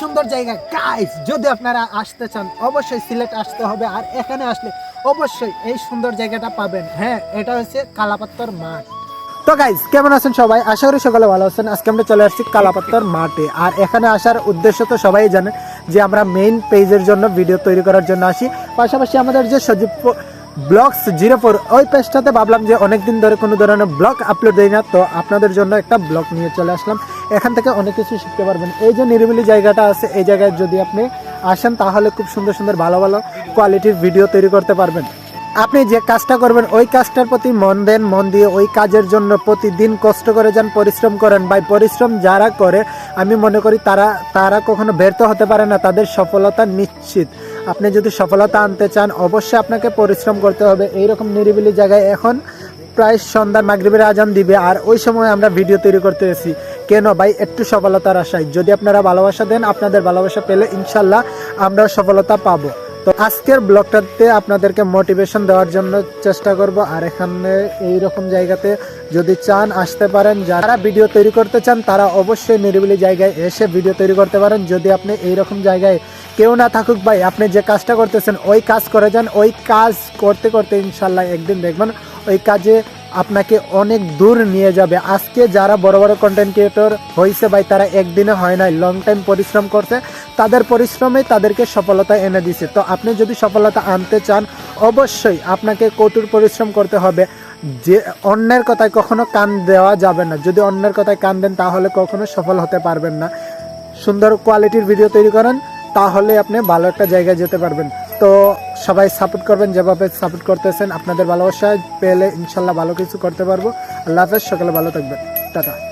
সুন্দর জায়গা। গাইস যদি আপনারা আসতে চান, অবশ্যই সিলেট আসতে হবে। আর এখানে আসলে অবশ্যই এই সুন্দর জায়গাটা পাবেন। হ্যাঁ এটা হচ্ছে কালাপাত্তর মাঠ। তো গাইজ কেমন আছেন সবাই? আশা করি সকালে ভালো আছেন। আজকে আমরা চলে আসছি কালাপাত্তর মাঠে। আর এখানে আসার উদ্দেশ্য তো সবাই জানে যে আমরা মেইন পেজের জন্য ভিডিও তৈরি করার জন্য আসি। পাশাপাশি আমাদের যে সজীব ব্লগস জিরো ফোর ওই পেজটাতে ভাবলাম যে অনেকদিন ধরে কোনো ধরনের ব্লগ আপলোড দেই না, তো আপনাদের জন্য একটা ব্লগ নিয়ে চলে আসলাম। এখান থেকে অনেক কিছু শিখতে পারবেন। এই যে নিরিবিলি জায়গাটা আছে, এই জায়গায় যদি আপনি আসেন, তাহলে খুব সুন্দর সুন্দর ভালো ভালো কোয়ালিটির ভিডিও তৈরি করতে পারবেন। আপনি যে কাজটা করবেন, ওই কাজটার প্রতি মন দেন, মন দিয়ে ওই কাজের জন্য প্রতিদিন কষ্ট করে যান, পরিশ্রম করেন। বা পরিশ্রম যারা করে, আমি মনে করি তারা তারা কখনো ব্যর্থ হতে পারে না, তাদের সফলতা নিশ্চিত। আপনি যদি সফলতা আনতে চান, অবশ্যই আপনাকে পরিশ্রম করতে হবে। এইরকম নিরিবিলি জায়গায় এখন প্রায় সন্ধ্যার মাগরিবের আজান দিবে আর ওই সময় আমরা ভিডিও তৈরি করতে এসেছি। কেন ভাই? একটু সফলতার আশায়। যদি আপনারা ভালোবাসা দেন, আপনাদের ভালোবাসা পেলে ইনশাল্লাহ আমরা সফলতা পাবো। তো আজকের ব্লগটাতে আপনাদেরকে মোটিভেশন দেওয়ার জন্য চেষ্টা করব। আর এখানে এই রকম জায়গাতে যদি চান, আসতে পারেন। যারা ভিডিও তৈরি করতে চান, তারা অবশ্যই নিরিবিলি জায়গায় এসে ভিডিও তৈরি করতে পারেন। যদি আপনি এই রকম জায়গায় কেউ না থাকুক ভাই, আপনি যে কাজটা করতেছেন, ওই কাজ করে যান। ওই কাজ করতে করতে ইনশাল্লাহ একদিন দেখবেন, ওই কাজে আপনাকে অনেক দূর নিয়ে যাবে। আজকে যারা বড় বড় কন্টেন্ট ক্রিয়েটর হয়েছে ভাই, তারা একদিনে হয় নাই লং টাইম পরিশ্রম করছে। তাদের পরিশ্রমে তাদেরকে সফলতা এনে দিছে। তো আপনি যদি সফলতা আনতে চান, অবশ্যই আপনাকে কঠোর পরিশ্রম করতে হবে। যে অন্যের কথায় কখনো কান দেওয়া যাবে না। যদি অন্যের কথায় কান দেন, তাহলে কখনো সফল হতে পারবেন না। সুন্দর কোয়ালিটির ভিডিও তৈরি করেন। তাহলে আপনি ভালো একটা জায়গায় যেতে পারবেন। তো সবাই সাপোর্ট করবেন, যেভাবে সাপোর্ট করতেছেন, আপনাদের ভালোবাসায় পেলে ইনশাল্লাহ ভালো কিছু করতে পারব। আল্লাহ হাফেজ, সকালে ভালো থাকবেন। টাটা।